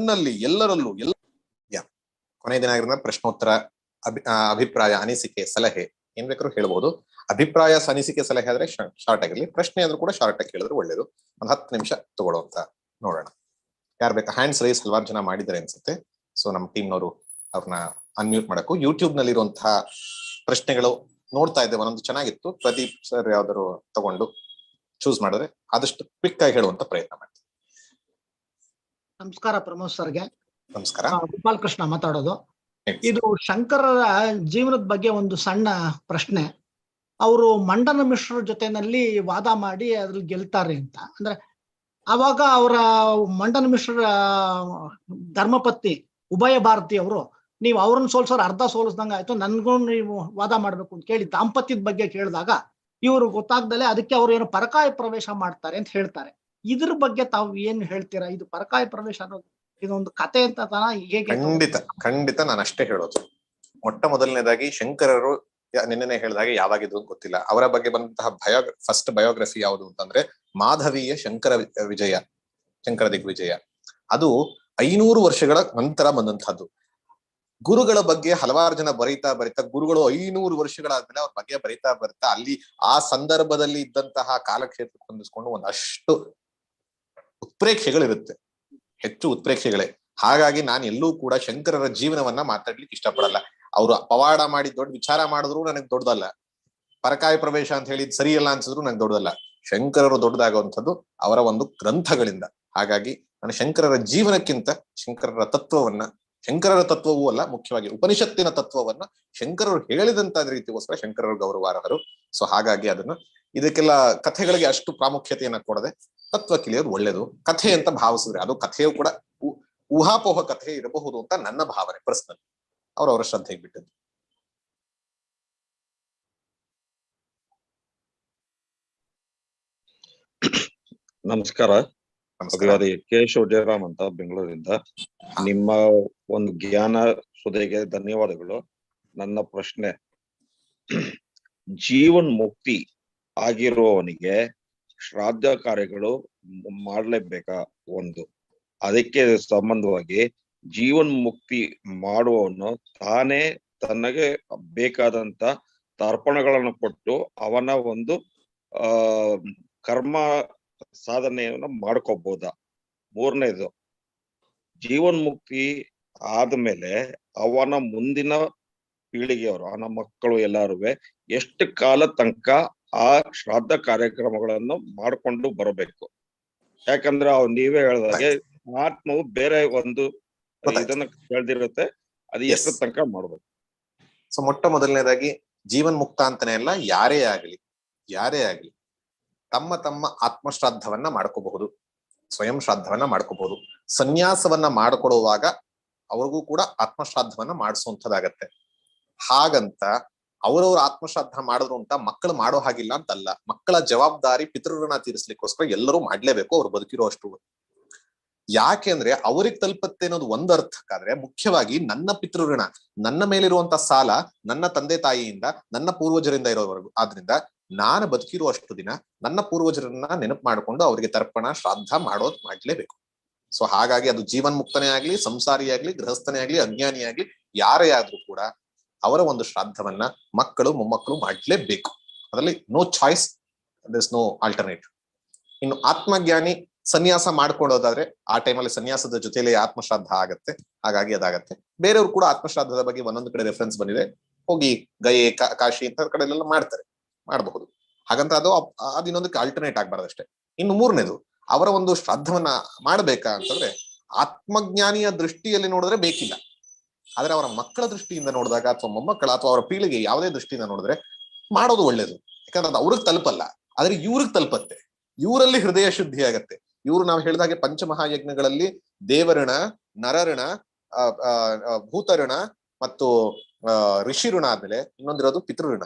ನನ್ನಲ್ಲಿ ಎಲ್ಲರಲ್ಲೂ ಎಲ್ಲ ಕೊನೆಯ ದಿನ ಆಗಿರೋದ್ರಿಂದ ಪ್ರಶ್ನೋತ್ತರ ಅಭಿ ಅಭಿಪ್ರಾಯ, ಅನಿಸಿಕೆ, ಸಲಹೆ, ಏನ್ ಬೇಕಾದ್ರೂ ಹೇಳ್ಬೋದು. ಅಭಿಪ್ರಾಯ, ಅನಿಸಿಕೆ, ಸಲಹೆ ಆದ್ರೆ ಶಾರ್ಟ್ ಆಗಿರ್ಲಿ. ಪ್ರಶ್ನೆ ಆದ್ರೂ ಕೂಡ ಶಾರ್ಟ್ ಆಗಿ ಕೇಳಿದ್ರೆ ಒಳ್ಳೇದು. ಒಂದ್ ಹತ್ತು ನಿಮಿಷ ತಗೊಳ್ಳೋಂತ ನೋಡೋಣ. ಯಾರು ಬೇಕಾ? ಹ್ಯಾಂಡ್ಸ್ ರೈಸ್ ಹಲವಾರು ಜನ ಮಾಡಿದ್ದಾರೆ ಅನ್ಸುತ್ತೆ. ಸೊ ನಮ್ಮ ಟೀಮ್ನವರು ಅವ್ರನ್ನ ಅನ್ಮ್ಯೂಟ್ ಮಾಡಕ್ಕೂ ಯೂಟ್ಯೂಬ್ ನಲ್ಲಿರುವಂತಹ ಪ್ರಶ್ನೆಗಳು ನೋಡ್ತಾ ಇದ್ದೆ ಒಂದೊಂದು ಚೆನ್ನಾಗಿತ್ತು. ಪ್ರದೀಪ್ ಸರ್ ಯಾವ್ದಾದ್ರು ತಗೊಂಡು ಚೂಸ್ ಮಾಡಿದ್ರೆ ಆದಷ್ಟು ಕ್ವಿಕ್ ಆಗಿ ಹೇಳುವಂತ ಪ್ರಯತ್ನ ಮಾಡ್ತೀನಿ ನಮಸ್ಕಾರ ಪ್ರಮೋದ್ ಸರ್ಗೆ. ನಮಸ್ಕಾರ. ಗೋಪಾಲ್ ಕೃಷ್ಣ ಮಾತಾಡೋದು. ಇದು ಶಂಕರರ ಜೀವನದ ಬಗ್ಗೆ ಒಂದು ಸಣ್ಣ ಪ್ರಶ್ನೆ. ಅವರು ಮಂಡನ ಮಿಶ್ರ ಜೊತೆನಲ್ಲಿ ವಾದ ಮಾಡಿ ಅದ್ರಲ್ಲಿ ಗೆಲ್ತಾರೆ ಅಂತ. ಅಂದ್ರೆ ಅವಾಗ ಅವರ ಮಂಡನ ಮಿಶ್ರರ ಧರ್ಮಪತ್ನಿ ಉಭಯ ಭಾರತಿ ಅವರು ನೀವು ಅವ್ರನ್ನ ಸೋಲ್ಸೋರು ಅರ್ಧ ಸೋಲಿಸ್ದಂಗ ಆಯ್ತು ನನ್ಗೂ ನೀವು ವಾದ ಮಾಡ್ಬೇಕು ಅಂತ ಕೇಳಿ ದಾಂಪತ್ಯದ ಬಗ್ಗೆ ಕೇಳಿದಾಗ ಇವರು ಗೊತ್ತಾಗ್ದಲೆ ಅದಕ್ಕೆ ಅವ್ರು ಏನು ಪರಕಾಯ ಪ್ರವೇಶ ಮಾಡ್ತಾರೆ ಅಂತ ಹೇಳ್ತಾರೆ. ಇದ್ರ ಬಗ್ಗೆ ತಾವು ಏನ್ ಹೇಳ್ತೀರಾ? ಇದು ಪರಕಾಯ ಪ್ರವೇಶ ಅನ್ನೋದು ಇದೊಂದು ಕತೆ ಅಂತ ಹೇಗೆ ಖಂಡಿತ ಖಂಡಿತ ನಾನು ಅಷ್ಟೇ ಹೇಳೋದು. ಮೊಟ್ಟ ಮೊದಲನೇದಾಗಿ ಶಂಕರರು ನಿನ್ನೆ ಹೇಳಿದಾಗೆ ಯಾವಾಗಿದ್ರು ಗೊತ್ತಿಲ್ಲ. ಅವರ ಬಗ್ಗೆ ಬಂದಂತಹ ಬಯೋ ಫಸ್ಟ್ ಬಯೋಗ್ರಫಿ ಯಾವುದು ಅಂತಂದ್ರೆ ಮಾಧವೀಯ ಶಂಕರ ವಿಜಯ, ಶಂಕರ ದಿಗ್ವಿಜಯ. ಅದು ಐನೂರು ವರ್ಷಗಳ ನಂತರ ಬಂದಂತಹದ್ದು. ಗುರುಗಳ ಬಗ್ಗೆ ಹಲವಾರು ಜನ ಬರೀತಾ ಬರೀತಾ, ಗುರುಗಳು ಐನೂರು ವರ್ಷಗಳಾದ್ಮೇಲೆ ಅವ್ರ ಬಗ್ಗೆ ಬರೀತಾ ಬರೀತಾ ಅಲ್ಲಿ ಆ ಸಂದರ್ಭದಲ್ಲಿ ಇದ್ದಂತಹ ಕಾಲಕ್ಷೇತ್ರಕ್ಕೆ ಹೊಂದಿಸ್ಕೊಂಡು ಒಂದಷ್ಟು ಉತ್ಪ್ರೇಕ್ಷೆಗಳಿರುತ್ತೆ. ಹೆಚ್ಚು ಉತ್ಪ್ರೇಕ್ಷೆಗಳೇ. ಹಾಗಾಗಿ ನಾನು ಎಲ್ಲೂ ಕೂಡ ಶಂಕರರ ಜೀವನವನ್ನ ಮಾತಾಡ್ಲಿಕ್ಕೆ ಇಷ್ಟಪಡಲ್ಲ. ಅವರು ಪವಾಡ ಮಾಡಿ ದೊಡ್ಡ ವಿಚಾರ ಮಾಡಿದ್ರು ನನಗೆ ದೊಡ್ಡದಲ್ಲ. ಪರಕಾಯ ಪ್ರವೇಶ ಅಂತ ಹೇಳಿದ್ ಸರಿಯಲ್ಲ ಅನ್ಸಿದ್ರು ನಂಗೆ ದೊಡ್ಡದಲ್ಲ. ಶಂಕರರು ದೊಡ್ಡದಾಗುವಂಥದ್ದು ಅವರ ಒಂದು ಗ್ರಂಥಗಳಿಂದ. ಹಾಗಾಗಿ ನಾನು ಶಂಕರರ ಜೀವನಕ್ಕಿಂತ ಶಂಕರರ ತತ್ವವನ್ನ, ಶಂಕರರ ತತ್ವವೂ ಅಲ್ಲ, ಮುಖ್ಯವಾಗಿ ಉಪನಿಷತ್ತಿನ ತತ್ವವನ್ನ ಶಂಕರರು ಹೇಳಿದಂತ ರೀತಿಗೋಸ್ಕರ ಶಂಕರರು ಗೌರವಾರ್ಹರು. ಸೊ ಹಾಗಾಗಿ ಅದನ್ನ ಇದಕ್ಕೆಲ್ಲ ಕಥೆಗಳಿಗೆ ಅಷ್ಟು ಪ್ರಾಮುಖ್ಯತೆಯನ್ನ ಕೊಡದೆ ತತ್ವ ಕಲಿಯೋದು ಒಳ್ಳೇದು. ಕಥೆ ಅಂತ ಭಾವಿಸಿದ್ರೆ ಅದು ಕಥೆಯು ಕೂಡ ಊಹಾಪೋಹ ಕಥೆ ಇರಬಹುದು ಅಂತ ನನ್ನ ಭಾವನೆ ಪರ್ಸನಲ್ ಅವರವರ ಶ್ರದ್ಧೆಗೆ ಬಿಟ್ಟದ್ದು. ನಮಸ್ಕಾರ. ಕೇಶವ್ ಜಯರಾಮ್ ಅಂತ ಬೆಂಗಳೂರಿಂದ. ನಿಮ್ಮ ಒಂದು ಜ್ಞಾನ ಸುದೆಗೆ ಧನ್ಯವಾದಗಳು. ನನ್ನ ಪ್ರಶ್ನೆ. ಜೀವನ್ ಮುಕ್ತಿ ಆಗಿರುವವನಿಗೆ ಶ್ರಾದ್ದ ಕಾರ್ಯಗಳು ಮಾಡಲೇಬೇಕಾ ಒಂದು? ಅದಕ್ಕೆ ಸಂಬಂಧವಾಗಿ ಜೀವನ್ ಮುಕ್ತಿ ಮಾಡುವವನು ತಾನೇ ತನಗೆ ಬೇಕಾದಂತ ತರ್ಪಣಗಳನ್ನು ಕೊಟ್ಟು ಅವನ ಒಂದು, ಆ, ಕರ್ಮ ಸಾಧನೆಯನ್ನ ಮಾಡ್ಕೋಬಹುದ ಮೂರನೇದು ಜೀವನ್ ಮುಕ್ತಿ ಆದ್ಮೇಲೆ ಅವನ ಮುಂದಿನ ಪೀಳಿಗೆಯವರು, ಅವನ ಮಕ್ಕಳು ಎಲ್ಲಾರು ಎಷ್ಟು ಕಾಲ ತನಕ ಆ ಶ್ರಾದ್ದ ಕಾರ್ಯಕ್ರಮಗಳನ್ನು ಮಾಡಿಕೊಂಡು ಬರಬೇಕು. ಯಾಕಂದ್ರೆ ಅವ್ ನೀವೇ ಹೇಳ್ದಾಗೆ ಆತ್ಮವು ಬೇರೆ ಒಂದು ಇದನ್ನ ಕೇಳ್ದಿರುತ್ತೆ ಅದು. ಎಷ್ಟು ತನಕ ಮಾಡ್ಬೇಕು. ಸೊ ಮೊಟ್ಟ ಮೊದಲನೇದಾಗಿ ಜೀವನ್ ಮುಕ್ತ ಅಂತಾನೆ ಅಲ್ಲ ಯಾರೇ ಆಗ್ಲಿ ಯಾರೇ ಆಗ್ಲಿ ತಮ್ಮ ತಮ್ಮ ಆತ್ಮಶ್ರಾದ್ದವನ್ನ ಮಾಡ್ಕೋಬಹುದು ಸ್ವಯಂ ಶ್ರಾದ್ದವನ್ನ ಮಾಡ್ಕೋಬಹುದು. ಸನ್ಯಾಸವನ್ನ ಮಾಡ್ಕೊಡುವಾಗ ಅವ್ರಿಗೂ ಕೂಡ ಆತ್ಮಶ್ರಾದ್ದವನ್ನ ಮಾಡಿಸುವಂಥದ್ದಾಗತ್ತೆ ಹಾಗಂತ ಅವ್ರವ್ರ ಆತ್ಮಶ್ರಾದ್ದ ಮಾಡಿದ್ರು ಅಂತ ಮಕ್ಕಳು ಮಾಡೋ ಹಾಗಿಲ್ಲ ಅಂತಲ್ಲ. ಮಕ್ಕಳ ಜವಾಬ್ದಾರಿ ಪಿತೃಋಣ ತೀರಿಸ್ಲಿಕ್ಕೋಸ್ಕರ ಎಲ್ಲರೂ ಮಾಡ್ಲೇಬೇಕು ಅವ್ರು ಬದುಕಿರೋ ಅಷ್ಟು. ಯಾಕೆಂದ್ರೆ ಅವ್ರಿಗೆ ತಲುಪತ್ತೆ ಅನ್ನೋದು ಒಂದ್ ಅರ್ಥಕ್ಕಾದ್ರೆ ಮುಖ್ಯವಾಗಿ ನನ್ನ ಪಿತೃಋಣ, ನನ್ನ ಮೇಲಿರುವಂತ ಸಾಲ, ನನ್ನ ತಂದೆ ತಾಯಿಯಿಂದ, ನನ್ನ ಪೂರ್ವಜರಿಂದ ಇರೋವರೆಗೂ. ಆದ್ರಿಂದ ನಾನು ಬದುಕಿರುವಷ್ಟು ದಿನ ನನ್ನ ಪೂರ್ವಜರನ್ನ ನೆನಪು ಮಾಡ್ಕೊಂಡು ಅವರಿಗೆ ತರ್ಪಣ, ಶ್ರಾದ್ದ ಮಾಡೋದ್ ಮಾಡ್ಲೇಬೇಕು. ಸೊ ಹಾಗಾಗಿ ಅದು ಜೀವನ್ ಮುಕ್ತನೇ ಆಗ್ಲಿ ಸಂಸಾರಿ ಆಗ್ಲಿ ಗೃಹಸ್ಥನೇ ಆಗ್ಲಿ ಅಜ್ಞಾನಿ ಆಗ್ಲಿ ಯಾರೇ ಆದ್ರೂ ಕೂಡ ಅವರ ಒಂದು ಶ್ರಾದ್ದವನ್ನ ಮಕ್ಕಳು, ಮೊಮ್ಮಕ್ಕಳು ಮಾಡಲೇಬೇಕು. ಅದರಲ್ಲಿ no choice this no alternative ಇನ್ನು ಆತ್ಮಜ್ಞಾನಿ ಸನ್ಯಾಸ ಮಾಡ್ಕೊಳ್ಳೋದಾದ್ರೆ ಆ ಟೈಮಲ್ಲಿ ಸನ್ಯಾಸದ ಜೊತೆಯಲ್ಲಿ ಆತ್ಮಶ್ರಾದ್ದ ಆಗತ್ತೆ. ಹಾಗಾಗಿ ಅದಾಗತ್ತೆ. ಬೇರೆಯವರು ಕೂಡ ಆತ್ಮಶ್ರಾದ್ದದ ಬಗ್ಗೆ ಒಂದೊಂದು ಕಡೆ ರೆಫರೆನ್ಸ್ ಬಂದಿದೆ. ಹೋಗಿ ಗಯೆ ಕಾಶಿ ಇಂಥ ಕಡೆ ಎಲ್ಲ ಮಾಡ್ತಾರೆ. ಮಾಡಬಹುದು. ಹಾಗಂತ ಅದು ಅದು ಇನ್ನೊಂದಕ್ಕೆ ಆಲ್ಟರ್ನೇಟ್ ಆಗ್ಬಾರ್ದಷ್ಟೇ ಇನ್ನು ಮೂರನೇದು, ಅವರ ಒಂದು ಶ್ರಾದ್ದವನ್ನ ಮಾಡಬೇಕಾ ಅಂತಂದ್ರೆ ಆತ್ಮಜ್ಞಾನಿಯ ದೃಷ್ಟಿಯಲ್ಲಿ ನೋಡಿದ್ರೆ ಬೇಕಿಲ್ಲ. ಆದ್ರೆ ಅವರ ಮಕ್ಕಳ ದೃಷ್ಟಿಯಿಂದ ನೋಡಿದಾಗ ಅಥವಾ ಮೊಮ್ಮಕ್ಕಳ ಅಥವಾ ಅವರ ಪೀಳಿಗೆ ಯಾವುದೇ ದೃಷ್ಟಿಯಿಂದ ನೋಡಿದ್ರೆ ಮಾಡೋದು ಒಳ್ಳೇದು. ಯಾಕಂದ್ರೆ ಅದು ಅವ್ರಿಗೆ ತಲುಪಲ್ಲ. ಆದ್ರೆ ಇವ್ರಿಗೆ ತಲುಪತ್ತೆ. ಇವರಲ್ಲಿ ಹೃದಯ ಶುದ್ಧಿ ಆಗತ್ತೆ. ಇವರು ನಾವು ಹೇಳಿದಾಗೆ ಪಂಚಮಹಾಯಜ್ಞಗಳಲ್ಲಿ ದೇವಋಣ, ನರಋಣ ಭೂತಋಣ ಮತ್ತು ಋಷಿ ಋಣ ಆದ್ಮೇಲೆ ಇನ್ನೊಂದಿರೋದು ಪಿತೃಋಣ.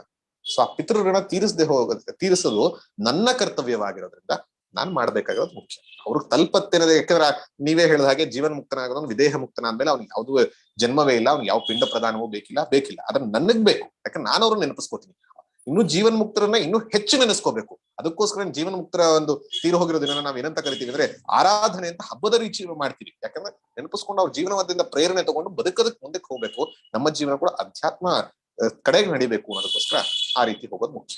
ಸೊ ಆ ಪಿತೃಋಣ ತೀರಿಸದೆ ಹೋಗ, ತೀರಿಸೋದು ನನ್ನ ಕರ್ತವ್ಯವಾಗಿರೋದ್ರಿಂದ ನಾನ್ ಮಾಡ್ಬೇಕಾಗಿರೋದು ಮುಖ್ಯ. ಅವ್ರಿಗೆ ತಲುಪತ್ತೆ ಅನ್ನೋದು ಯಾಕಂದ್ರೆ ನೀವೇ ಹೇಳಿದ ಹಾಗೆ ಜೀವನ್ ಮುಕ್ತನಾಗೋದು ವಿದೇಹ ಮುಕ್ತನ ಆದ್ಮೇಲೆ ಅವ್ನಿಗೆ ಯಾವ್ದು ಜನ್ಮವೇ ಇಲ್ಲ, ಅವ್ನಿಗೆ ಯಾವ ಪಿಂಡ ಪ್ರದಾನವೂ ಬೇಕಿಲ್ಲ ಬೇಕಿಲ್ಲ. ಅದನ್ನ ನನಗ್ ಬೇಕು. ಯಾಕಂದ್ರೆ ನಾನು ಅವ್ರನ್ನ ನೆನಪಿಸ್ಕೊತೀನಿ. ಇನ್ನು ಜೀವನ್ ಮುಕ್ತರನ್ನ ಇನ್ನೂ ಹೆಚ್ಚು ನೆನೆಸ್ಕೋಬೇಕು. ಅದಕ್ಕೋಸ್ಕರ ಜೀವನ್ ಮುಕ್ತರ ಒಂದು ತೀರು ಹೋಗಿರೋ ದಿನ ನಾವ್ ಏನಂತ ಕರಿತೀವಿ ಅಂದ್ರೆ ಆರಾಧನೆ ಅಂತ ಹಬ್ಬದ ರೀತಿ ಮಾಡ್ತೀವಿ. ಯಾಕಂದ್ರೆ ನೆನಪಿಸ್ಕೊಂಡು ಅವ್ರ ಜೀವನದಿಂದ ಪ್ರೇರಣೆ ತಗೊಂಡು ಬದುಕೋದಕ್ಕೆ ಮುಂದಕ್ಕೆ ಹೋಗ್ಬೇಕು. ನಮ್ಮ ಜೀವನ ಕೂಡ ಅಧ್ಯಾತ್ಮ ಕಡೆಗೆ ನಡಿಬೇಕು ಅನ್ನೋದಕ್ಕೋಸ್ಕರ ಆ ರೀತಿ ಹೋಗೋದು ಮುಖ್ಯ.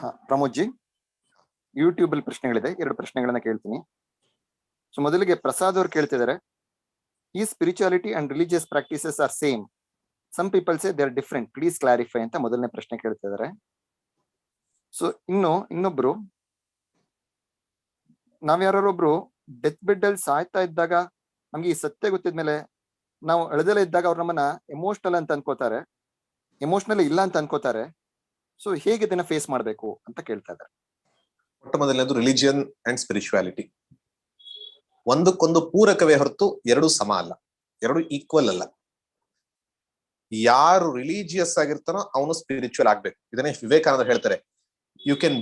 ಪ್ರಮೋದ್ ಜಿ ಯೂಟ್ಯೂಬ್ ಅಲ್ಲಿ ಪ್ರಶ್ನೆಗಳಿದೆ, ಎರಡು ಪ್ರಶ್ನೆಗಳನ್ನ ಕೇಳ್ತೀನಿ. ಸೊ, ಮೊದಲಿಗೆ ಪ್ರಸಾದ್ ಅವ್ರು ಕೇಳ್ತಿದ್ದಾರೆ. ಈ spirituality and religious practices are same some people say they are different please clarify ಅಂತ ಮೊದಲನೇ ಪ್ರಶ್ನೆ ಕೇಳ್ತಿದ್ದಾರೆ. ಸೊ ಇನ್ನು, ಇನ್ನೊಬ್ರು ನಾವ್ ಯಾರೊಬ್ರು ಡೆತ್ ಬೆಡ್ ಅಲ್ಲಿ ಸಾಯ್ತಾ ಇದ್ದಾಗ ನಮ್ಗೆ ಈ ಸತ್ಯ ಗೊತ್ತಿದ್ಮೇಲೆ ನಾವು ಅಳದಲ್ಲೇ ಇದ್ದಾಗ ಅವ್ರು ನಮ್ಮನ್ನ ಎಮೋಷನಲ್ ಅಂತ ಅನ್ಕೋತಾರೆ. ಎಮೋಷನಲ್ ಇಲ್ಲ ಅಂತ ಅನ್ಕೋತಾರೆ. ಸೊ ಹೇಗೆ ಇದನ್ನ ಫೇಸ್ ಮಾಡಬೇಕು ಅಂತ ಕೇಳ್ತಾ ಇದ್ದಾರೆ. ಮೊಟ್ಟ ರಿಲಿಜಿಯನ್ ಅಂಡ್ ಸ್ಪಿರಿಚುಯಾಲಿಟಿ ಒಂದಕ್ಕೊಂದು ಪೂರಕವೇ ಹೊರತು ಎರಡು ಸಮ ಅಲ್ಲ. ಎರಡು ಈಕ್ವಲ್ ಅಲ್ಲ. ಯಾರು ರಿಲಿಜಿಯಸ್ ಆಗಿರ್ತಾನೋ ಅವನು ಸ್ಪಿರಿಚುವಲ್ ಆಗ್ಬೇಕು. ಇದನ್ನೇ ವಿವೇಕಾನಂದ ಹೇಳ್ತಾರೆ. You can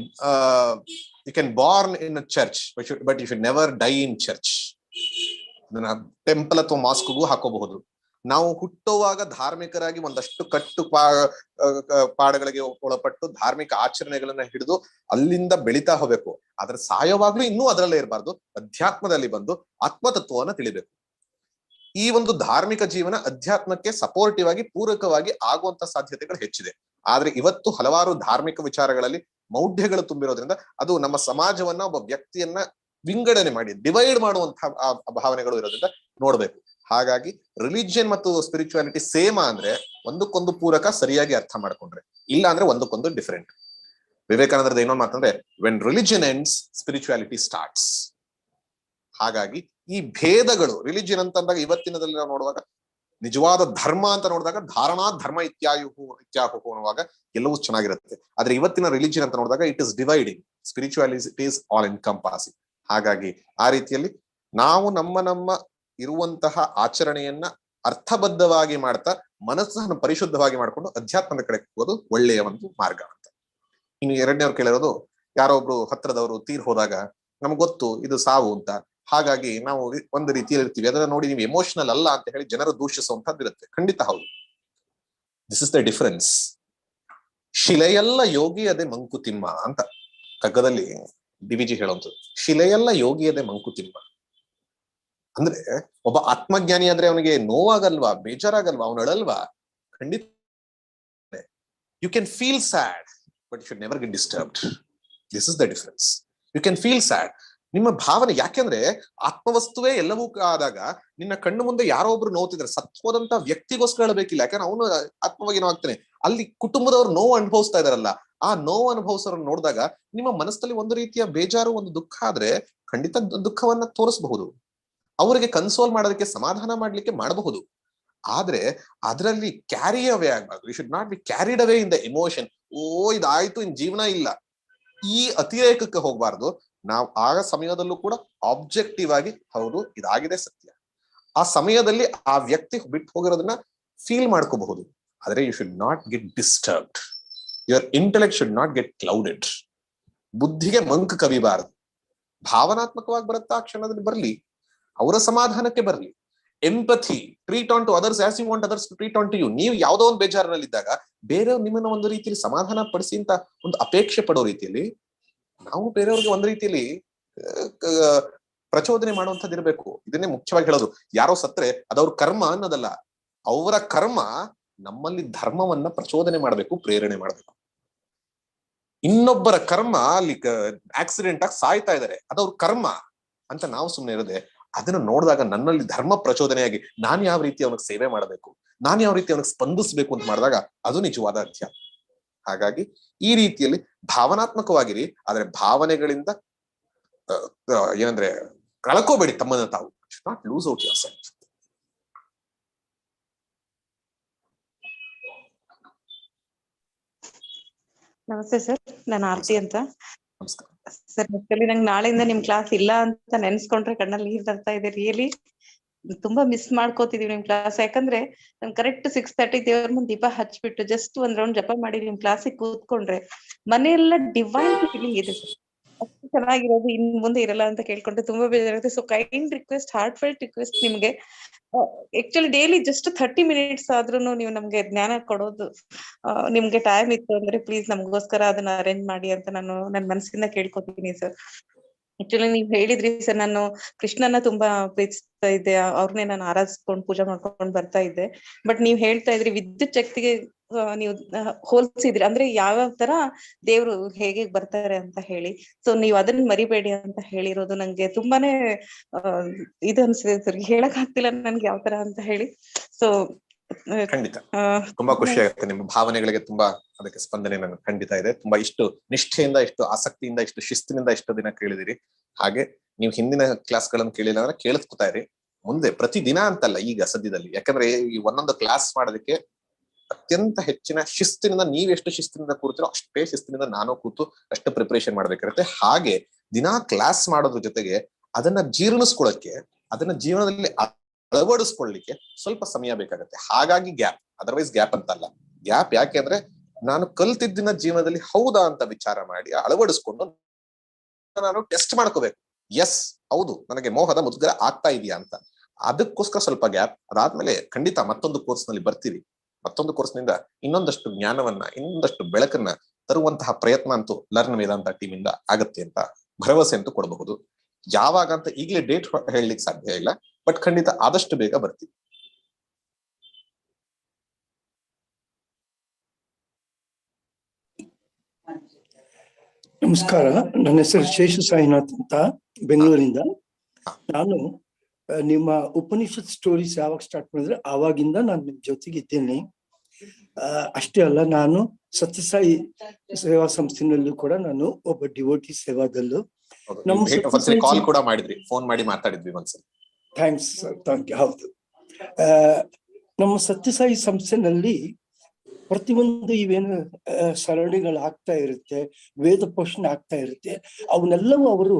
you can born in church but you never die in church temple ಅಥವಾ ಮಾಸ್ಕ್ಗೂ ಹಾಕೋಬಹುದು. ನಾವು ಹುಟ್ಟುವಾಗ ಧಾರ್ಮಿಕರಾಗಿ ಒಂದಷ್ಟು ಕಟ್ಟು ಪಾ ಪಾಡಗಳಿಗೆ ಒಳಪಟ್ಟು ಧಾರ್ಮಿಕ ಆಚರಣೆಗಳನ್ನ ಹಿಡಿದು ಅಲ್ಲಿಂದ ಬೆಳಿತಾ ಹೋಗ್ಬೇಕು. ಆದ್ರೆ ಸಾಯವಾಗ್ಲೂ ಇನ್ನೂ ಅದರಲ್ಲೇ ಇರಬಾರ್ದು. ಅಧ್ಯಾತ್ಮದಲ್ಲಿ ಬಂದು ಆತ್ಮತತ್ವವನ್ನ ತಿಳಿಬೇಕು. ಈ ಒಂದು ಧಾರ್ಮಿಕ ಜೀವನ ಅಧ್ಯಾತ್ಮಕ್ಕೆ ಸಪೋರ್ಟಿವ್ ಆಗಿ, ಪೂರಕವಾಗಿ ಆಗುವಂತ ಸಾಧ್ಯತೆಗಳು ಹೆಚ್ಚಿದೆ. ಆದ್ರೆ ಇವತ್ತು ಹಲವಾರು ಧಾರ್ಮಿಕ ವಿಚಾರಗಳಲ್ಲಿ ಮೌಢ್ಯಗಳು ತುಂಬಿರೋದ್ರಿಂದ ಅದು ನಮ್ಮ ಸಮಾಜವನ್ನ ಒಬ್ಬ ವ್ಯಕ್ತಿಯನ್ನ ವಿಂಗಡಣೆ ಮಾಡಿ ಡಿವೈಡ್ ಮಾಡುವಂತಹ ಭಾವನೆಗಳು ಇರೋದ್ರಿಂದ ನೋಡ್ಬೇಕು. ಹಾಗಾಗಿ ರಿಲಿಜಿಯನ್ ಮತ್ತು ಸ್ಪಿರಿಚುವಾಲಿಟಿ ಸೇಮ್ ಅಂದ್ರೆ ಒಂದಕ್ಕೊಂದು ಪೂರಕ ಸರಿಯಾಗಿ ಅರ್ಥ ಮಾಡ್ಕೊಂಡ್ರೆ, ಇಲ್ಲ ಅಂದ್ರೆ ಒಂದಕ್ಕೊಂದು ಡಿಫರೆಂಟ್ ವಿವೇಕಾನಂದರದ ಏನೋ ಮಾತಂದ್ರೆ when religion ends spirituality starts ಹಾಗಾಗಿ ಈ ಭೇದಗಳು ರಿಲಿಜಿಯನ್ ಅಂತ ಅಂದಾಗ ಇವತ್ತಿನದಲ್ಲಿ ನಾವು ನೋಡುವಾಗ, ನಿಜವಾದ ಧರ್ಮ ಅಂತ ನೋಡಿದಾಗ, ಧಾರಣಾ ಧರ್ಮ ಇತ್ಯಾಯುಹು, ಇತ್ಯಾಹುಹು ಅನ್ನುವಾಗ ಎಲ್ಲವೂ ಚೆನ್ನಾಗಿರುತ್ತೆ. ಆದ್ರೆ ಇವತ್ತಿನ ರಿಲಿಜಿಯನ್ ಅಂತ ನೋಡಿದಾಗ it is dividing spirituality is all encompassing ಹಾಗಾಗಿ ಆ ರೀತಿಯಲ್ಲಿ ನಾವು ನಮ್ಮ ನಮ್ಮ ಇರುವಂತಹ ಆಚರಣೆಯನ್ನ ಅರ್ಥಬದ್ಧವಾಗಿ ಮಾಡ್ತಾ, ಮನಸ್ಸನ್ನು ಪರಿಶುದ್ಧವಾಗಿ ಮಾಡಿಕೊಂಡು ಅಧ್ಯಾತ್ಮದ ಕಡೆ ಹೋಗೋದು ಒಳ್ಳೆಯ ಒಂದು ಮಾರ್ಗ ಅಂತ. ಇನ್ನು ಎರಡನೇವ್ರು ಕೇಳಿರೋದು, ಯಾರೋ ಒಬ್ರು ಹತ್ರದವರು ತೀರ್ ಹೋದಾಗ, ನಮ್ಗೆ ಗೊತ್ತು ಇದು ಸಾವು ಅಂತ. ಹಾಗಾಗಿ ನಾವು ಒಂದು ರೀತಿಯಲ್ಲಿ ಇರ್ತೀವಿ. ಅದನ್ನ ನೋಡಿ ನೀವು ಎಮೋಷನಲ್ ಅಲ್ಲ ಅಂತ ಹೇಳಿ ಜನರು ದೂಷಿಸುವಂತಹದ್ದು ಇರುತ್ತೆ. ಖಂಡಿತ ಹೌದು. ದಿಸ್ ಇಸ್ ದ ಡಿಫರೆನ್ಸ್ ಶಿಲೆಯೆಲ್ಲ ಯೋಗಿ ಅದೇ ಮಂಕುತಿಮ್ಮ ಅಂತ. ಕಗ್ಗದಲ್ಲಿ ಡಿವಿಜಿ ಹೇಳುವಂಥದ್ದು ಶಿಲೆಯೆಲ್ಲ ಯೋಗಿ ಅದೇ ಮಂಕುತಿಮ್ಮ. ಅಂದ್ರೆ ಒಬ್ಬ ಆತ್ಮಜ್ಞಾನಿ ಅಂದ್ರೆ ಅವನಿಗೆ ನೋವಾಗಲ್ವಾ, ಬೇಜಾರಾಗಲ್ವಾ, ಅವನು ಅಳಲ್ವಾ? ಖಂಡಿತ. You can feel sad but should never get disturbed this is the difference you can feel sad ನಿಮ್ಮ ಭಾವನೆ ಯಾಕೆಂದ್ರೆ ಆತ್ಮವಸ್ತುವೇ ಎಲ್ಲವೂ ಆದಾಗ ನಿನ್ನ ಕಣ್ಣು ಮುಂದೆ ಯಾರೋ ಒಬ್ರು ನೋವುತ್ತಿದ್ರೆ ಸತ್ವದಂತ ವ್ಯಕ್ತಿಗೋಸ್ಕರ ಹೇಳಬೇಕಿಲ್ಲ. ಯಾಕಂದ್ರೆ ಅವನು ಆತ್ಮವಾಗಿ ನೋವಾಗ್ತಾನೆ ಅಲ್ಲಿ ಕುಟುಂಬದವ್ರು ನೋವು ಅನುಭವಿಸ್ತಾ ಇದಾರಲ್ಲ. ಆ ನೋವು ಅನುಭವಿಸೋರನ್ನ ನೋಡಿದಾಗ ನಿಮ್ಮ ಮನಸ್ಸಲ್ಲಿ ಒಂದು ರೀತಿಯ ಬೇಜಾರು, ಒಂದು ದುಃಖ ಆದ್ರೆ ಖಂಡಿತ ದುಃಖವನ್ನ ತೋರಿಸಬಹುದು. ಅವರಿಗೆ ಕನ್ಸೋಲ್ ಮಾಡೋದಕ್ಕೆ ಸಮಾಧಾನ ಮಾಡ್ಲಿಕ್ಕೆ ಮಾಡಬಹುದು. ಆದ್ರೆ ಅದರಲ್ಲಿ ಕ್ಯಾರಿ ಅವೇ ಆಗ್ಬಾರ್ದು. You should not be carried away in the emotion ಓ, ಇದಾಯ್ತು, ಇನ್ ಜೀವನ ಇಲ್ಲ. ಈ ಅತಿರೇಕಕ್ಕೆ ಹೋಗ್ಬಾರ್ದು. ನಾವು ಆ ಸಮಯದಲ್ಲೂ ಕೂಡ ಆಬ್ಜೆಕ್ಟಿವ್ ಆಗಿ, ಹೌದು, ಇದಾಗಿದೆ ಸತ್ಯ. ಆ ಸಮಯದಲ್ಲಿ ಆ ವ್ಯಕ್ತಿ ಬಿಟ್ಟು ಹೋಗಿರೋದನ್ನ ಫೀಲ್ ಮಾಡ್ಕೋಬಹುದು. ಆದ್ರೆ you should not get disturbed your intellect should not get clouded ಬುದ್ಧಿಗೆ ಮಂಕ್ ಕವಿಬಾರದು. ಭಾವನಾತ್ಮಕವಾಗಿ ಬರುತ್ತಾ ಆ ಕ್ಷಣದಲ್ಲಿ ಬರ್ಲಿ. ಅವರ ಸಮಾಧಾನಕ್ಕೆ ಬರ್ಲಿ. Empathy treat unto others as you want others treat unto you ನೀವು ಯಾವುದೋ ಒಂದು ಬೇಜಾರಿನಲ್ಲಿದ್ದಾಗ ಬೇರೆ ನಿಮ್ಮನ್ನ ಒಂದು ರೀತಿಯಲ್ಲಿ ಸಮಾಧಾನ ಪಡಿಸಿ ಅಂತ ಒಂದು ಅಪೇಕ್ಷೆ ಪಡೋ ರೀತಿಯಲ್ಲಿ, ನಾವು ಬೇರೆಯವ್ರಿಗೆ ಒಂದು ರೀತಿಯಲ್ಲಿ ಪ್ರಚೋದನೆ ಮಾಡುವಂತದ್ದು ಇರಬೇಕು. ಇದನ್ನೇ ಮುಖ್ಯವಾಗಿ ಹೇಳೋದು. ಯಾರೋ ಸತ್ರೆ ಅದವ್ರ ಕರ್ಮ ಅನ್ನೋದಲ್ಲ. ಅವರ ಕರ್ಮ ನಮ್ಮಲ್ಲಿ ಧರ್ಮವನ್ನ ಪ್ರಚೋದನೆ ಮಾಡಬೇಕು, ಪ್ರೇರಣೆ ಮಾಡಬೇಕು. ಇನ್ನೊಬ್ಬರ ಕರ್ಮ ಅಲ್ಲಿ ಆಕ್ಸಿಡೆಂಟ್ ಆಗಿ ಸಾಯ್ತಾ ಇದ್ದಾರೆ ಅದವ್ರ ಕರ್ಮ ಅಂತ ನಾವು ಸುಮ್ಮನೆ ಇರದೆ. ಅದನ್ನ ನೋಡಿದಾಗ ನನ್ನಲ್ಲಿ ಧರ್ಮ ಪ್ರಚೋದನೆಯಾಗಿ ನಾನು ಯಾವ ರೀತಿ ಅವನಿಗೆ ಸೇವೆ ಮಾಡಬೇಕು? ನಾನು ಯಾವ ರೀತಿ ಅವನಿಗೆ ಸ್ಪಂದಿಸಬೇಕು ಅಂತ ಮಾಡಿದಾಗ ಅದು ನಿಜವಾದ ಅಧ್ಯಾತ್ಮ ಹಾಗಾಗಿ ಈ ರೀತಿಯಲ್ಲಿ ಭಾವನಾತ್ಮಕವಾಗಿರಿ ಆದ್ರೆ ಭಾವನೆಗಳಿಂದ ಏನಂದ್ರೆ ಕಳ್ಕೋಬೇಡಿ ತಮ್ಮನ್ನ ತಾವು. Not lose out yourself ನಮಸ್ತೆ ಸರ್ ನಾನು ಆರ್ತಿ ಅಂತ. ನಮಸ್ಕಾರ. ಸರ್ ಆಕ್ಚುಲಿ ನಂಗೆ ನಾಳೆಯಿಂದ ನಿಮ್ ಕ್ಲಾಸ್ ಇಲ್ಲ ಅಂತ ನೆನ್ಸ್ಕೊಂಡ್ರೆ ಕಣ್ಣಲ್ಲಿ ನೀರ್ ಬರ್ತಾ ಇದೆ ರಿಯಲಿ ತುಂಬಾ ಮಿಸ್ ಮಾಡ್ಕೋತಿದೀವಿ ನಿಮ್ ಕ್ಲಾಸ್ ಯಾಕಂದ್ರೆ ನಾನು ಕರೆಕ್ಟ್ ಸಿಕ್ಸ್ ತರ್ಟಿ ದೇವ್ರ ಮುಂದೆ ದೀಪ ಹಚ್ಬಿಟ್ಟು ಜಸ್ಟ್ ಒಂದ್ ರೌಂಡ್ ಜಪ ಮಾಡಿ ನಿಮ್ ಕ್ಲಾಸಿಗೆ ಕೂತ್ಕೊಂಡ್ರೆ ಮನೆಯೆಲ್ಲ ಡಿವೈನ್ ಫೀಲಿಂಗ್ ಇದೆ. ಸರ್ ಚೆನ್ನಾಗಿರೋದು, ಇನ್ ಮುಂದೆ ಇರಲ್ಲ ಅಂತ ಕೇಳ್ಕೊಂಡ್ರೆ ತುಂಬಾ ಬೇಜಾರಾಗುತ್ತೆ. So kind request heartfelt request ನಿಮ್ಗೆ actually daily just thirty minutes ಆದ್ರೂ ನೀವು ನಮ್ಗೆ ಜ್ಞಾನ ಕೊಡೋದು. ನಿಮ್ಗೆ ಟೈಮ್ ಇತ್ತು ಅಂದ್ರೆ ಪ್ಲೀಸ್ ನಮಗೋಸ್ಕರ ಅದನ್ನ ಅರೇಂಜ್ ಮಾಡಿ ಅಂತ ನಾನು ನನ್ನ ಮನಸ್ಸಿಂದ ಕೇಳ್ಕೊತೀನಿ ಸರ್ ಆಕ್ಚುಲಿ ನೀವ್ ಹೇಳಿದ್ರಿ ಸರ್ ನಾನು ಕೃಷ್ಣನ ತುಂಬಾ ಪ್ರೀತಿಸ್ತಾ ಇದ್ದೆ. ಅವ್ರನ್ನೇ ನಾನು ಆರಾಧಿಸ್ಕೊಂಡು ಪೂಜೆ ಮಾಡ್ಕೊಂಡು ಬರ್ತಾ ಇದ್ದೆ. ಬಟ್ ನೀವ್ ಹೇಳ್ತಾ ಇದ್ರಿ, ವಿದ್ಯುತ್ ಶಕ್ತಿಗೆ ನೀವು ಹೋಲ್ಸಿದ್ರಿ. ಅಂದ್ರೆ ಯಾವ ತರ ದೇವ್ರು ಹೇಗೆ ಬರ್ತಾರೆ ಅಂತ ಹೇಳಿ. ಸೊ ನೀವ್ ಅದನ್ನ ಮರಿಬೇಡಿ ಅಂತ ಹೇಳಿರೋದು ನಂಗೆ ತುಂಬಾನೇ ಇದು ಅನ್ಸಿದೆ ಸರ್ ಹೇಳಕ್ ಆಗ್ತಿಲ್ಲ ನನ್ಗೆ ಯಾವ ತರ ಅಂತ ಹೇಳಿ. ಸೊ ಖಂಡಿತ. ತುಂಬಾ ಖುಷಿ ಆಗುತ್ತೆ ನಿಮ್ಮ ಭಾವನೆಗಳಿಗೆ ತುಂಬಾ ಅದಕ್ಕೆ ಸ್ಪಂದನೆ ನನಗೆ ಖಂಡಿತ ಇದೆ. ತುಂಬಾ ಇಷ್ಟು ನಿಷ್ಠೆಯಿಂದ ಇಷ್ಟು ಆಸಕ್ತಿಯಿಂದ ಇಷ್ಟು ಶಿಸ್ತಿನಿಂದ ಇಷ್ಟು ದಿನ ಕೇಳಿದಿರಿ. ಹಾಗೆ ನೀವು ಹಿಂದಿನ ಕ್ಲಾಸ್ಗಳನ್ನು ಕೇಳಿಲ್ಲ ಅಂದ್ರೆ ಕೇಳಿಸ್ಕೊತಾ ಇರಿ. ಮುಂದೆ ಪ್ರತಿ ದಿನ ಅಂತಲ್ಲ ಈಗ ಸದ್ಯದಲ್ಲಿ. ಯಾಕಂದ್ರೆ ಈ ಒಂದೊಂದು ಕ್ಲಾಸ್ ಮಾಡೋದಕ್ಕೆ ಅತ್ಯಂತ ಹೆಚ್ಚಿನ ಶಿಸ್ತಿನಿಂದ ನೀವೆಷ್ಟು ಶಿಸ್ತಿನಿಂದ ಕೂರ್ತೀರೋ ಅಷ್ಟೇ ಶಿಸ್ತಿನಿಂದ ನಾನು ಕೂತು ಅಷ್ಟು ಪ್ರಿಪರೇಷನ್ ಮಾಡ್ಬೇಕಾಗುತ್ತೆ. ಹಾಗೆ ದಿನಾ ಕ್ಲಾಸ್ ಮಾಡೋದ್ರ ಜೊತೆಗೆ ಅದನ್ನ ಜೀರ್ಣಿಸ್ಕೊಳಕ್ಕೆ ಅದನ್ನ ಜೀವನದಲ್ಲಿ ಅಳವಡಿಸ್ಕೊಳ್ಳಿಕ್ಕೆ ಸ್ವಲ್ಪ ಸಮಯ ಬೇಕಾಗುತ್ತೆ. ಹಾಗಾಗಿ ಗ್ಯಾಪ್ ಅದರ್ವೈಸ್ ಗ್ಯಾಪ್ ಅಂತಲ್ಲ. ಗ್ಯಾಪ್ ಯಾಕೆ ಅಂದ್ರೆ ನಾನು ಕಲ್ತಿದ್ದಿನ ಜೀವನದಲ್ಲಿ ಹೌದಾ ಅಂತ ವಿಚಾರ ಮಾಡಿ ಅಳವಡಿಸ್ಕೊಂಡು ನಾನು ಟೆಸ್ಟ್ ಮಾಡ್ಕೋಬೇಕು. ಎಸ್ ಹೌದು, ನನಗೆ ಮೋಹದ ಮುದ್ಗರ ಆಗ್ತಾ ಇದೆಯಾ ಅಂತ. ಅದಕ್ಕೋಸ್ಕರ ಸ್ವಲ್ಪ ಗ್ಯಾಪ್, ಅದಾದ್ಮೇಲೆ ಖಂಡಿತ ಮತ್ತೊಂದು ಕೋರ್ಸ್ನಲ್ಲಿ ಬರ್ತೀವಿ. ಮತ್ತೊಂದು ಕೋರ್ಸ್ನಿಂದ ಇನ್ನೊಂದಷ್ಟು ಜ್ಞಾನವನ್ನ, ಇನ್ನೊಂದಷ್ಟು ಬೆಳಕನ್ನ ತರುವಂತಹ ಪ್ರಯತ್ನ ಅಂತೂ ಲರ್ನ್ ವೇದಾಂತ ಟೀಮ್ ಇಂದ ಆಗತ್ತೆ ಅಂತ ಭರವಸೆ ಅಂತೂ ಕೊಡಬಹುದು. ಯಾವಾಗ ಅಂತ ಈಗಲೇ ಡೇಟ್ ಹೇಳಲಿಕ್ಕೆ ಸಾಧ್ಯ ಇಲ್ಲ. ಬಟ್ ಖಂಡಿತ ಆದಷ್ಟು ಬೇಗ ಬರ್ತೀವಿ. ನಮಸ್ಕಾರ. ನನ್ನ ಹೆಸರು ಶೇಷ ಸಾಯಿನಾಥ್ ಅಂತ ಬೆಂಗಳೂರಿಂದ. ನಾನು ನಿಮ್ಮ ಉಪನಿಷತ್ ಸ್ಟೋರೀಸ್ ಯಾವಾಗ ಸ್ಟಾರ್ಟ್ ಮಾಡಿದ್ರೆ ಆವಾಗಿಂದ ನಾನು ನಿಮ್ ಜೊತೆಗೆ ಇದ್ದೇನೆ. ಅಷ್ಟೇ ಅಲ್ಲ ನಾನು ಸತ್ಯಸಾಯಿ ಸೇವಾ ಸಂಸ್ಥೆನಲ್ಲೂ ಕೂಡ ನಾನು ಒಬ್ಬ ಡಿವೋಟಿ ಸೇವಾದಲ್ಲೂ. ನಮ್ಮ ಕಾಲ್ ಕೂಡ ಮಾಡಿದ್ರಿ. ಫೋನ್ ಮಾಡಿ ಮಾತಾಡಿದ್ವಿ ಒಂದ್ಸರಿ ಥ್ಯಾಂಕ್ಸ್ ಥ್ಯಾಂಕ್ ಯು ಹೌದು. ನಮ್ಮ ಸತ್ಯಸಾಯಿ ಸಂಸ್ಥೆನಲ್ಲಿ ಪ್ರತಿಯೊಂದು ಇವೇನು ಸರಣಿಗಳು ಆಗ್ತಾ ಇರುತ್ತೆ, ವೇದ ಪೋಷಣ ಆಗ್ತಾ ಇರುತ್ತೆ. ಅವನ್ನೆಲ್ಲವೂ ಅವರು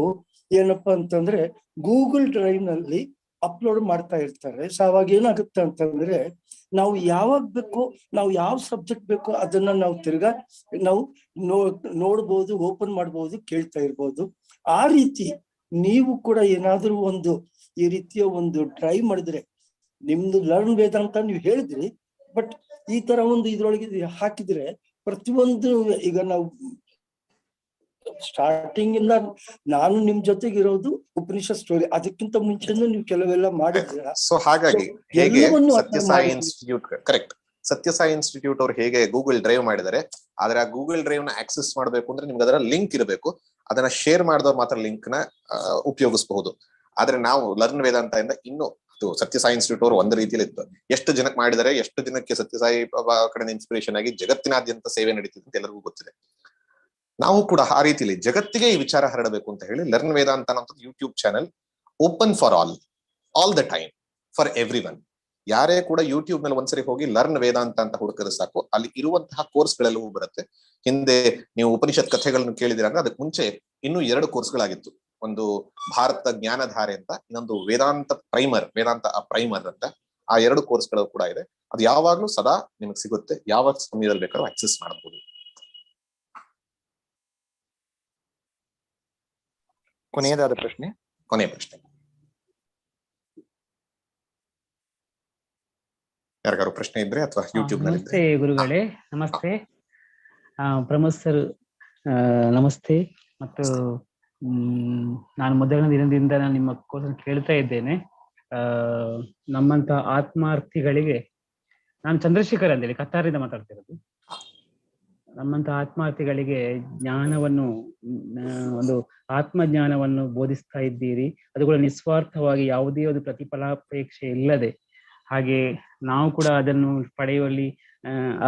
ಏನಪ್ಪಾ ಅಂತಂದ್ರೆ ಗೂಗಲ್ ಡ್ರೈವ್ನಲ್ಲಿ ಅಪ್ಲೋಡ್ ಮಾಡ್ತಾ ಇರ್ತಾರೆ. ಸೊ ಅವಾಗ ಏನಾಗುತ್ತೆ ಅಂತಂದ್ರೆ ನಾವು ಯಾವಾಗ ಬೇಕು, ನಾವು ಯಾವ ಸಬ್ಜೆಕ್ಟ್ ಬೇಕೋ ಅದನ್ನ ನಾವು ತಿರ್ಗಾ ನಾವು ನೋ, ನೋಡ್ಬೋದು, ಓಪನ್ ಮಾಡ್ಬೋದು, ಕೇಳ್ತಾ ಇರ್ಬೋದು. ಆ ರೀತಿ ನೀವು ಕೂಡ ಏನಾದ್ರೂ ಒಂದು ಈ ರೀತಿಯ ಒಂದು ಟ್ರೈ ಮಾಡಿದ್ರೆ ನಿಮ್ದು ಲರ್ನ್ ವೇದಾಂತ ನೀವು ಹೇಳಿದ್ರಿ ಬಟ್ ಈ ತರ ಒಂದು ಇದ್ರೊಳಗೆ ಹಾಕಿದ್ರೆ ಪ್ರತಿಯೊಂದು ಈಗ ನಾವು ಸ್ಟಾರ್ಟಿಂಗ್ ಇಂದ ನಾನು ನಿಮ್ ಜೊತೆಗೆ ಇರೋದು ಉಪನಿಷತ್ ಸ್ಟೋರಿ ಅದಕ್ಕಿಂತ ಮುಂಚೆನೂ ನೀವು ಕೆಲವೆಲ್ಲ ಮಾಡಿದ್ರ ಸೊ ಹಾಗಾಗಿ ಹೇಗೆ Sathya Sai institute correct Sathya Sai institute ಅವ್ರು ಹೇಗೆ ಗೂಗಲ್ ಡ್ರೈವ್ ಮಾಡಿದರೆ ಆದ್ರೆ ಆ ಗೂಗಲ್ ಡ್ರೈವ್ನ ಆಕ್ಸೆಸ್ ಮಾಡಬೇಕು ಅಂದ್ರೆ ನಿಮ್ಗೆ ಅದರ ಲಿಂಕ್ ಇರಬೇಕು. ಅದನ್ನ ಶೇರ್ ಮಾಡಿದವ್ರು ಮಾತ್ರ ಲಿಂಕ್ನ ಉಪಯೋಗಿಸಬಹುದು. ಆದ್ರೆ ನಾವು ಲರ್ನ್ ವೇದಾಂತ ಇಂದ ಇನ್ನು ಅದು ಸತ್ಯಸಾಯಿ ಇನ್ಸ್ಟಿಟ್ಯೂಟ್ ಅವರು ಒಂದು ರೀತಿಯಲ್ಲಿ ಇತ್ತು. ಎಷ್ಟು ಜನಕ್ಕೆ ಮಾಡಿದರೆ, ಎಷ್ಟು ಜನಕ್ಕೆ ಸತ್ಯಸಾಯಿ ಕಡೆ ಇನ್ಸ್ಪಿರೇಷನ್ ಆಗಿ ಜಗತ್ತಿನಾದ್ಯಂತ ಸೇವೆ ನಡೀತಿದೆ ಅಂತ ಎಲ್ಲರಿಗೂ ಗೊತ್ತಿದೆ. ನಾವು ಕೂಡ ಆ ರೀತಿಯಲ್ಲಿ ಜಗತ್ತಿಗೆ ಈ ವಿಚಾರ ಹರಡಬೇಕು ಅಂತ ಹೇಳಿ ಲರ್ನ್ ವೇದಾಂತ ಅನ್ನೋ YouTube channel open for all all the time for everyone ಯಾರೇ ಕೂಡ ಯೂಟ್ಯೂಬ್ನಲ್ಲಿ ಒಂದ್ಸರಿ ಹೋಗಿ ಲರ್ನ್ ವೇದಾಂತ ಅಂತ ಹುಡುಕಿದ್ರೆ ಸಾಕು. ಅಲ್ಲಿ ಇರುವಂತಹ ಕೋರ್ಸ್ ಗಳೆಲ್ಲವೂ ಬರುತ್ತೆ. ಹಿಂದೆ ನೀವು ಉಪನಿಷತ್ ಕಥೆಗಳನ್ನು ಕೇಳಿದಿರ ಅಂದ್ರೆ ಅದಕ್ಕೆ ಮುಂಚೆ ಇನ್ನೂ ಎರಡು ಕೋರ್ಸ್ಗಳಾಗಿತ್ತು ಒಂದು ಭಾರತ ಜ್ಞಾನಧಾರೆ ಅಂತ ಇನ್ನೊಂದು ವೇದಾಂತ ಪ್ರೈಮರ್ ವೇದಾಂತ ಪ್ರೈಮರ್ ಅಂತ ಆ ಎರಡು ಕೋರ್ಸ್ಗಳು ಕೂಡ ಇದೆ. ಅದು ಯಾವಾಗ್ಲೂ ಸದಾ ನಿಮಗೆ ಸಿಗುತ್ತೆ. ಯಾವ ಸಮಯದಲ್ಲಿ ಬೇಕಾದ್ರೂ ಆಕ್ಸೆಸ್ ಮಾಡಬಹುದು ಕೊನೆಯದಾದ ಪ್ರಶ್ನೆ? ಕೊನೆಯ ಪ್ರಶ್ನೆ. ಯಾರಿಗಾರು ಪ್ರಶ್ನೆ ಇದ್ರೆ ಅಥವಾ ಯೂಟ್ಯೂಬ್ ನಮಸ್ತೆ ಗುರುಗಳೇ. ನಮಸ್ತೆ. ಪ್ರಮೋದ್ ಸರ್ ನಮಸ್ತೆ. ಮತ್ತು ನಾನು ಮೊದಲನೇ ದಿನದಿಂದ ನಾನು ನಿಮ್ಮ ಕೋರ್ಸ್ ಕೇಳ್ತಾ ಇದ್ದೇನೆ. ನಮ್ಮಂತ ಆತ್ಮಾರ್ಥಿಗಳಿಗೆ, ನಾನು ಚಂದ್ರಶೇಖರ್ ಅಂತೇಳಿ ಕತ್ತಾರಿಂದ ಮಾತಾಡ್ತಿರೋದು. ನಮ್ಮಂತ ಆತ್ಮಾರ್ಥಿಗಳಿಗೆ ಜ್ಞಾನವನ್ನು ಒಂದು ಆತ್ಮಜ್ಞಾನವನ್ನು ಬೋಧಿಸ್ತಾ ಇದ್ದೀರಿ. ಅದು ಕೂಡ ನಿಸ್ವಾರ್ಥವಾಗಿ ಯಾವುದೇ ಒಂದು ಪ್ರತಿಫಲಾಪೇಕ್ಷೆ ಇಲ್ಲದೆ. ಹಾಗೆ ನಾವು ಕೂಡ ಅದನ್ನು ಪಡೆಯುವಲ್ಲಿ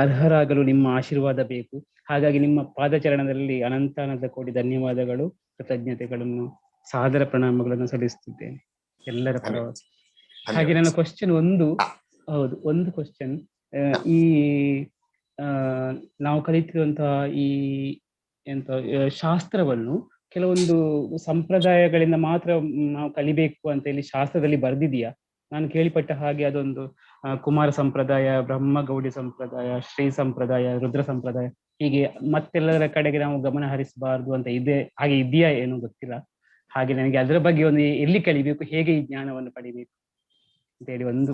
ಅರ್ಹರಾಗಲು ನಿಮ್ಮ ಆಶೀರ್ವಾದ ಬೇಕು. ಹಾಗಾಗಿ ನಿಮ್ಮ ಪಾದಚರಣದಲ್ಲಿ ಅನಂತಾನಂದ ಕೋಟಿ ಧನ್ಯವಾದಗಳು. ಕೃತಜ್ಞತೆಗಳನ್ನು ಸಾದರ ಪ್ರಣಾಮಗಳನ್ನು ಸಲ್ಲಿಸುತ್ತಿದ್ದೇನೆ. ಎಲ್ಲರ ಪರವಾಗಿ. ಹಾಗೆ ನನ್ನ ಕ್ವಶನ್ ಒಂದು ಹೌದು ಒಂದು ಕ್ವಶನ್ ಈ ನಾವು ಕಲಿತಿರುವಂತಹ ಈ ಎಂತ ಶಾಸ್ತ್ರವನ್ನು ಕೆಲವೊಂದು ಸಂಪ್ರದಾಯಗಳಿಂದ ಮಾತ್ರ ನಾವು ಕಲಿಬೇಕು ಅಂತ ಹೇಳಿ ಶಾಸ್ತ್ರದಲ್ಲಿ ಬರ್ದಿದೆಯಾ ನಾನು ಕೇಳಿಪಟ್ಟ ಹಾಗೆ ಅದೊಂದು ಕುಮಾರ ಸಂಪ್ರದಾಯ ಬ್ರಹ್ಮಗೌಡಿ ಸಂಪ್ರದಾಯ ಶ್ರೀ ಸಂಪ್ರದಾಯ ರುದ್ರ ಸಂಪ್ರದಾಯ ಹೀಗೆ ಮತ್ತೆಲ್ಲದರ ಕಡೆಗೆ ನಾವು ಗಮನ ಹರಿಸಬಾರದು ಅಂತ ಇದೆ ಹಾಗೆ ಇದೆಯಾ ಏನು ಗೊತ್ತಿಲ್ಲ. ಹಾಗೆ ನನಗೆ ಅದರ ಬಗ್ಗೆ ಒಂದು ಎಲ್ಲಿ ಕಲಿಬೇಕು ಹೇಗೆ ಈ ಜ್ಞಾನವನ್ನು ಪಡಿಬೇಕು ಅಂತ ಹೇಳಿ ಒಂದು?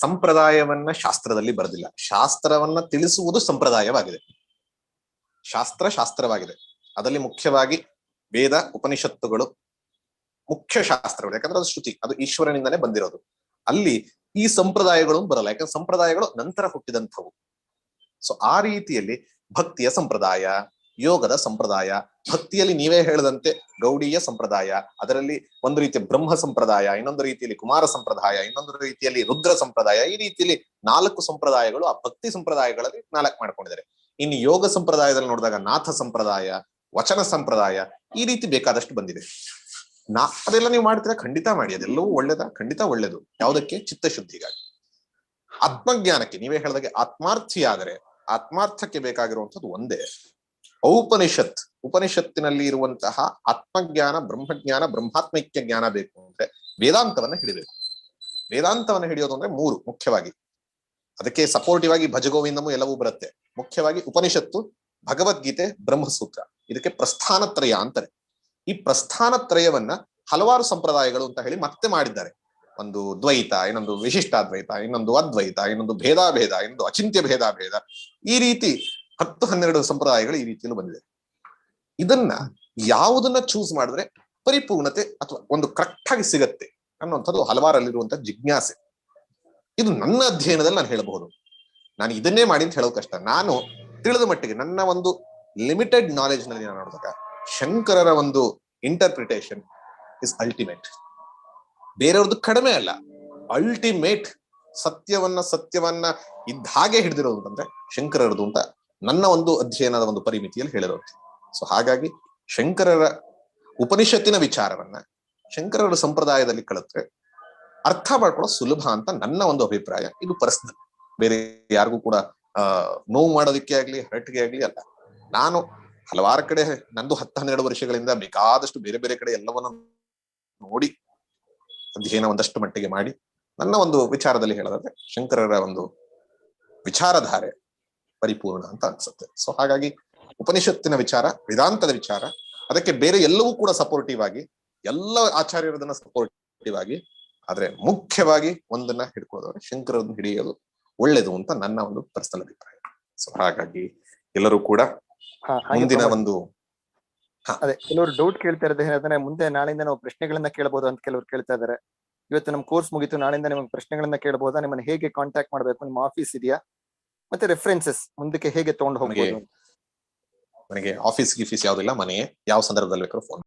ಸಂಪ್ರದಾಯವನ್ನ ಶಾಸ್ತ್ರದಲ್ಲಿ ಬರೆದಿಲ್ಲ. ಶಾಸ್ತ್ರವನ್ನ ತಿಳಿಸುವುದು ಸಂಪ್ರದಾಯವಾಗಿದೆ. ಶಾಸ್ತ್ರ ಶಾಸ್ತ್ರವಾಗಿದೆ. ಅದರಲ್ಲಿ ಮುಖ್ಯವಾಗಿ ವೇದ ಉಪನಿಷತ್ತುಗಳು ಮುಖ್ಯ ಶಾಸ್ತ್ರಗಳು. ಯಾಕಂದ್ರೆ ಅದು ಶ್ರುತಿ ಅದು ಈಶ್ವರನಿಂದನೇ ಬಂದಿರೋದು. ಅಲ್ಲಿ ಈ ಸಂಪ್ರದಾಯಗಳು ಬರಲ್ಲ. ಯಾಕಂದ್ರೆ ಸಂಪ್ರದಾಯಗಳು ನಂತರ ಹುಟ್ಟಿದಂಥವು. ಸೊ ಆ ರೀತಿಯಲ್ಲಿ ಭಕ್ತಿಯ ಸಂಪ್ರದಾಯ, ಯೋಗದ ಸಂಪ್ರದಾಯ, ಭಕ್ತಿಯಲ್ಲಿ ನೀವೇ ಹೇಳದಂತೆ ಗೌಡಿಯ ಸಂಪ್ರದಾಯ, ಅದರಲ್ಲಿ ಒಂದು ರೀತಿಯ ಬ್ರಹ್ಮ ಸಂಪ್ರದಾಯ, ಇನ್ನೊಂದು ರೀತಿಯಲ್ಲಿ ಕುಮಾರ ಸಂಪ್ರದಾಯ, ಇನ್ನೊಂದು ರೀತಿಯಲ್ಲಿ ರುದ್ರ ಸಂಪ್ರದಾಯ, ಈ ರೀತಿಯಲ್ಲಿ ನಾಲ್ಕು ಸಂಪ್ರದಾಯಗಳು ಆ ಭಕ್ತಿ ಸಂಪ್ರದಾಯಗಳಲ್ಲಿ ನಾಲ್ಕು ಮಾಡ್ಕೊಂಡಿದ್ದಾರೆ. ಇನ್ನು ಯೋಗ ಸಂಪ್ರದಾಯದಲ್ಲಿ ನೋಡಿದಾಗ ನಾಥ ಸಂಪ್ರದಾಯ, ವಚನ ಸಂಪ್ರದಾಯ ಈ ರೀತಿ ಬೇಕಾದಷ್ಟು ಬಂದಿದೆ. ನಾ, ಅದೆಲ್ಲ ನೀವು ಮಾಡ್ತೀರಾ? ಖಂಡಿತ ಮಾಡಿ, ಅದೆಲ್ಲವೂ ಒಳ್ಳೇದ? ಖಂಡಿತ ಒಳ್ಳೇದು. ಯಾವುದಕ್ಕೆ? ಚಿತ್ತಶುದ್ಧಿಗಾಗಿ. ಆತ್ಮಜ್ಞಾನಕ್ಕೆ, ನೀವೇ ಹೇಳಿದಾಗೆ ಆತ್ಮಾರ್ಥಿ ಆದರೆ ಆತ್ಮಾರ್ಥಕ್ಕೆ ಬೇಕಾಗಿರುವಂಥದ್ದು ಒಂದೇ. ಔಪನಿಷತ್, ಉಪನಿಷತ್ತಿನಲ್ಲಿ ಇರುವಂತಹ ಆತ್ಮಜ್ಞಾನ, ಬ್ರಹ್ಮಜ್ಞಾನ ಬ್ರಹ್ಮಾತ್ಮೈಕ್ಯ ಜ್ಞಾನ ಬೇಕು ಅಂದ್ರೆ ವೇದಾಂತವನ್ನ ಹಿಡಿಬೇಕು. ವೇದಾಂತವನ್ನ ಹಿಡಿಯೋದು ಅಂದ್ರೆ ಮೂರು ಮುಖ್ಯವಾಗಿ. ಅದಕ್ಕೆ ಸಪೋರ್ಟಿವ್ ಆಗಿ ಭಜಗೋವಿಂದಮು ಎಲ್ಲವೂ ಬರುತ್ತೆ. ಮುಖ್ಯವಾಗಿ ಉಪನಿಷತ್ತು, ಭಗವದ್ಗೀತೆ, ಬ್ರಹ್ಮಸೂತ್ರ. ಇದಕ್ಕೆ ಪ್ರಸ್ಥಾನತ್ರಯ ಅಂತಾರೆ. ಈ ಪ್ರಸ್ಥಾನತ್ರಯವನ್ನ ಹಲವಾರು ಸಂಪ್ರದಾಯಗಳು ಅಂತ ಹೇಳಿ ಮತ್ತೆ ಮಾಡಿದ್ದಾರೆ. ಒಂದು ದ್ವೈತ, ಇನ್ನೊಂದು ವಿಶಿಷ್ಟಾದ್ವೈತ ಇನ್ನೊಂದು ಅದ್ವೈತ, ಇನ್ನೊಂದು ಭೇದಾಭೇದ, ಇನ್ನೊಂದು ಅಚಿಂತ್ಯ ಭೇದಾಭೇದ ಈ ರೀತಿ ಹತ್ತು ಹನ್ನೆರಡು ಸಂಪ್ರದಾಯಗಳು ಈ ರೀತಿಯಲ್ಲಿ ಬಂದಿದೆ. ಇದನ್ನ ಯಾವುದನ್ನ ಚೂಸ್ ಮಾಡಿದ್ರೆ ಪರಿಪೂರ್ಣತೆ ಅಥವಾ ಒಂದು ಕರೆಕ್ಟ್ ಆಗಿ ಸಿಗತ್ತೆ ಅನ್ನುವಂಥದ್ದು ಹಲವಾರಲ್ಲಿರುವಂತಹ ಜಿಜ್ಞಾಸೆ. ಇದು ನನ್ನ ಅಧ್ಯಯನದಲ್ಲಿ ನಾನು ಹೇಳಬಹುದು. ನಾನು ಇದನ್ನೇ ಮಾಡಿ ಅಂತ ಹೇಳೋ ಕಷ್ಟ. ನಾನು ತಿಳಿದ ಮಟ್ಟಿಗೆ ನನ್ನ ಒಂದು ಲಿಮಿಟೆಡ್ ನಾಲೆಜ್ನಲ್ಲಿ ನಾನು ನೋಡಿದಾಗ ಶಂಕರರ ಒಂದು ಇಂಟರ್ಪ್ರಿಟೇಷನ್ ಇಸ್ ಅಲ್ಟಿಮೇಟ್ ಬೇರೆಯವ್ರದ್ದು ಕಡಿಮೆ ಅಲ್ಲ. ಅಲ್ಟಿಮೇಟ್ ಸತ್ಯವನ್ನ ಸತ್ಯವನ್ನ ಇದ್ದ ಹಾಗೆ ಹಿಡಿದಿರೋದು ಅಂತಂದ್ರೆ ಶಂಕರರದು ಅಂತ ನನ್ನ ಒಂದು ಅಧ್ಯಯನದ ಒಂದು ಪರಿಮಿತಿಯಲ್ಲಿ ಹೇಳಿರೋದು ಸೊ ಹಾಗಾಗಿ ಶಂಕರರ ಉಪನಿಷತ್ತಿನ ವಿಚಾರವನ್ನ ಶಂಕರರ ಸಂಪ್ರದಾಯದಲ್ಲಿ ಕಳೆದ್ರೆ ಅರ್ಥ ಮಾಡ್ಕೊಳ್ಳೋ ಸುಲಭ ಅಂತ ನನ್ನ ಒಂದು ಅಭಿಪ್ರಾಯ. ಇದು ಪರ್ಸನಲ್ ಬೇರೆ ಯಾರಿಗೂ ಕೂಡ, ಆ, ನೋವು ಮಾಡೋದಕ್ಕೆ ಆಗ್ಲಿ, ಹರಟಿಗೆ ಆಗ್ಲಿ ಅಲ್ಲ. ನಾನು ಹಲವಾರು ಕಡೆ, ನಂದು ಹತ್ತು ಹನ್ನೆರಡು ವರ್ಷಗಳಿಂದ ಬೇಕಾದಷ್ಟು ಬೇರೆ ಬೇರೆ ಕಡೆ ಎಲ್ಲವನ್ನ ನೋಡಿ ಅಧ್ಯಯನ ಒಂದಷ್ಟು ಮಟ್ಟಿಗೆ ಮಾಡಿ ನನ್ನ ಒಂದು ವಿಚಾರದಲ್ಲಿ ಹೇಳೋದಾದ್ರೆ ಶಂಕರರ ಒಂದು ವಿಚಾರಧಾರೆ ಪರಿಪೂರ್ಣ ಅಂತ ಅನ್ಸುತ್ತೆ. ಸೊ ಹಾಗಾಗಿ ಉಪನಿಷತ್ತಿನ ವಿಚಾರ ವೇದಾಂತದ ವಿಚಾರ ಅದಕ್ಕೆ ಬೇರೆ ಎಲ್ಲವೂ ಕೂಡ ಸಪೋರ್ಟಿವ್ ಆಗಿ ಎಲ್ಲ ಆಚಾರ್ಯರದನ್ನ ಸಪೋರ್ಟಿವ್ ಆಗಿ ಆದ್ರೆ ಮುಖ್ಯವಾಗಿ ಒಂದನ್ನ ಹಿಡ್ಕೊಳ್ಳೋದವ್ರೆ ಶಂಕರನ್ನು ಹಿಡಿಯೋದು ಒಳ್ಳೇದು ಅಂತ ನನ್ನ ಒಂದು ಪರ್ಸನಲ್ ಅಭಿಪ್ರಾಯ. ಸೊ ಹಾಗಾಗಿ ಎಲ್ಲರೂ ಕೂಡ ಮುಂದಿನ ಒಂದು ಅದೇ ಕೆಲವರು ಡೌಟ್ ಕೇಳ್ತಾ ಇರೋದು ಏನಂದ್ರೆ ಮುಂದೆ ನಾಳೆಯಿಂದ ನಾವು ಪ್ರಶ್ನೆಗಳನ್ನ ಕೇಳಬಹುದು ಅಂತ ಕೆಲವರು ಕೇಳ್ತಾ ಇದಾರೆ. ಇವತ್ತು ನಮ್ಮ ಕೋರ್ಸ್ ಮುಗಿತು ನಾಳೆಯಿಂದ ನಿಮಗೆ ಪ್ರಶ್ನೆಗಳನ್ನ ಕೇಳಬಹುದಾ ನಿಮ್ಮನ್ನ ಹೇಗೆ ಕಾಂಟ್ಯಾಕ್ಟ್ ಮಾಡಬೇಕು? ನಿಮ್ಮ ಆಫೀಸ್ ಇದೆಯಾ? ಮತ್ತೆ ರೆಫರೆನ್ಸಸ್ ಮುಂದಕ್ಕೆ ಹೇಗೆ ತಗೊಂಡು ಹೋಗಬಹುದು ನನಗೆ ಆಫೀಸ್ ಗಿಫೀಸ್ ಯಾವ್ದಿಲ್ಲ ಮನೆ ಯಾವ ಸಂದರ್ಭದಲ್ಲಿ ಬೇಕಾದ್ರೂ ಫೋನ್